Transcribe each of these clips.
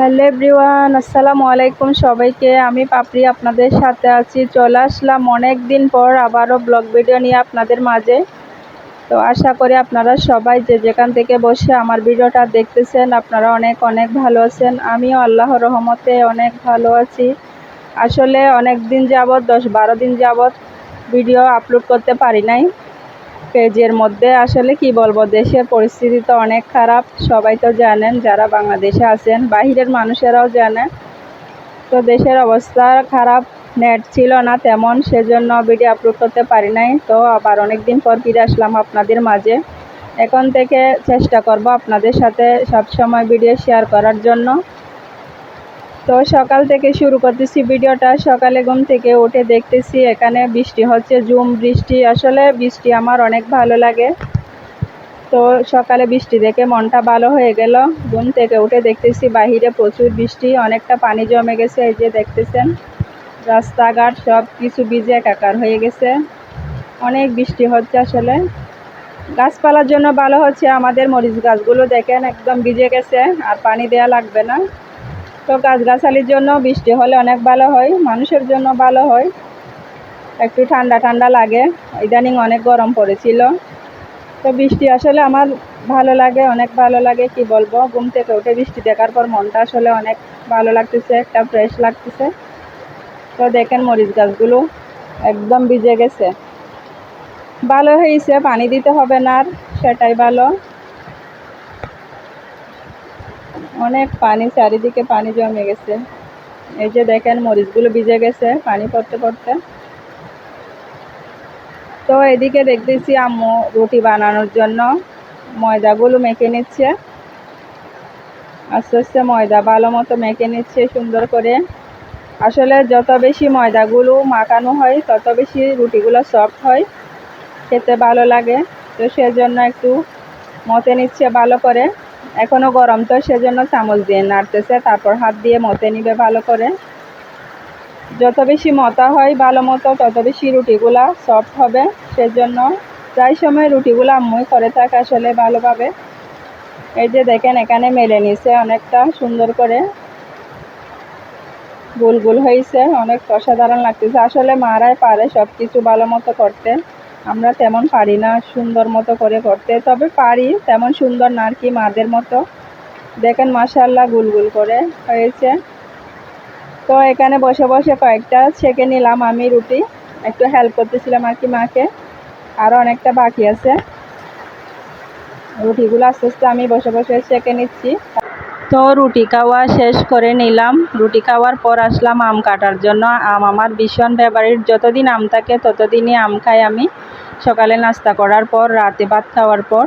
Hello everyone, আসসালামু আলাইকুম সবাইকে। আমি পাপড়ি আপনাদের সাথে আছি। চলে আসলাম অনেক দিন পর আবারও ব্লগ ভিডিও নিয়ে আপনাদের মাঝে। তো আশা করি আপনারা সবাই যে যেখান থেকে বসে আমার ভিডিওটা দেখতেছেন, আপনারা অনেক অনেক ভালো আছেন। আমিও আল্লাহ রহমতে অনেক ভালো আছি। আসলে অনেক দিন যাবৎ, দশ বারো দিন যাবৎ ভিডিও আপলোড করতে পারি নাই। পেজের মধ্যে আসলে কি বলব, দেশের পরিস্থিতি তো অনেক খারাপ, সবাই তো জানেন যারা বাংলাদেশে আছেন, বাহিরের মানুষেরাও জানে। তো দেশের অবস্থা খারাপ, নেট ছিল না তেমন, সেজন্য ভিডিও আপলোড করতে পারি নাই। তো আবার অনেক দিন পর ফিরে আসলাম আপনাদের মাঝে। এখন থেকে চেষ্টা করব আপনাদের সাথে সব সময় ভিডিও শেয়ার করার জন্য। তো সকাল থেকে শুরু করতেছি ভিডিওটা। সকালে ঘুম থেকে উঠে দেখতেছি এখানে বৃষ্টি হচ্ছে, জুম বৃষ্টি। আসলে বৃষ্টি আমার অনেক ভালো লাগে। তো সকালে বৃষ্টি দেখে মনটা ভালো হয়ে গেল। ঘুম থেকে উঠে দেখতেছি বাহিরে প্রচুর বৃষ্টি, অনেকটা পানি জমে গেছে, এই যে দেখতেছেন। রাস্তাঘাট সব কিছু ভিজে একাকার হয়ে গেছে। অনেক বৃষ্টি হচ্ছে আসলে। গাছপালার জন্য ভালো হচ্ছে, আমাদের মরিচ গাছগুলো দেখেন একদম ভিজে গেছে, আর পানি দেওয়া লাগবে না। তো গাছগাছালির জন্য বৃষ্টি হলে অনেক ভালো হয়, মানুষের জন্য ভালো হয়। একটু ঠান্ডা ঠান্ডা লাগে, ইদানিং অনেক গরম পড়েছিল। তো বৃষ্টি আসলে আমার ভালো লাগে, অনেক ভালো লাগে, কি বলব? ঘুম থেকে উঠে বৃষ্টি দেখার পর মনটা আসলে অনেক ভালো লাগতেছে, একটা ফ্রেশ লাগতেছে। তো দেখেন মরিচ গাছগুলো একদম ভিজে গেছে। ভালো হয়েছে, পানি দিতে হবে না আর, সেটাই ভালো। অনেক পানি, চারিদিকে পানি জমে গেছে। এই যে দেখেন, মরিচগুলো ভিজে গেছে পানি পড়তে পড়তে। তো এদিকে দেখতেছি আম্মু রুটি বানানোর জন্য ময়দাগুলো মেখে নিচ্ছে। আস্তে আস্তে ময়দা ভালো মতো মেখে নিচ্ছে সুন্দর করে। আসলে যত বেশি ময়দাগুলো মাখানো হয়, তত বেশি রুটিগুলো সফট হয়, খেতে ভালো লাগে। তো সেজন্য একটু মতে নিচ্ছে ভালো করে। এখনও গরম তো সেজন্য চামচ দিয়ে নাড়তেছে, তারপর হাত দিয়ে মতে নিবে ভালো করে। যত বেশি মতা হয় ভালো মতো, তত বেশি রুটিগুলা সফট হবে, সেজন্য প্রায় সময় রুটিগুলো আম্মুই করে থাকে আসলে ভালোভাবে। এই যে দেখেন, এখানে মেলে নিছে অনেকটা সুন্দর করে। গোল গোল হয়েছে, অনেক অসাধারণ লাগতেছে। আসলে মারাই পারে সব কিছু ভালো মতো করতে। আমরা তেমন পারি না সুন্দর মতো করে করতে, তবে পারি তেমন সুন্দর না আর কি মাদের মতো। দেখেন মাসাল্লাহ গুলগুল করে হয়েছে। তো এখানে বসে বসে কয়েকটা ছেঁকে নিলাম আমি রুটি। একটু হেল্প করতেছিলাম আর কি মাকে। আরও অনেকটা বাকি আছে। রুটিগুলো আস্তে আস্তে আমি বসে বসে ছেঁকে নিচ্ছি। তো রুটি খাওয়া শেষ করে নিলাম। রুটি খাওয়ার পর আসলাম আম কাটার জন্য। আম আমার ভীষণ ফেভারিট যতদিন আম থাকে ততদিনই আম খাই আমি। সকালে নাস্তা করার পর, রাতে ভাত খাওয়ার পর।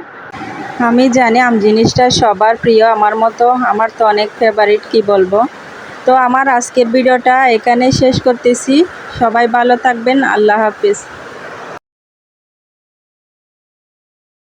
আমি জানি আম জিনিসটা সবার প্রিয়, আমার মতো, আমার তো অনেক ফেভারিট কি বলব? তো আমার আজকের ভিডিওটা এখানে শেষ করতেছি। সবাই ভালো থাকবেন, আল্লাহ হাফিজ।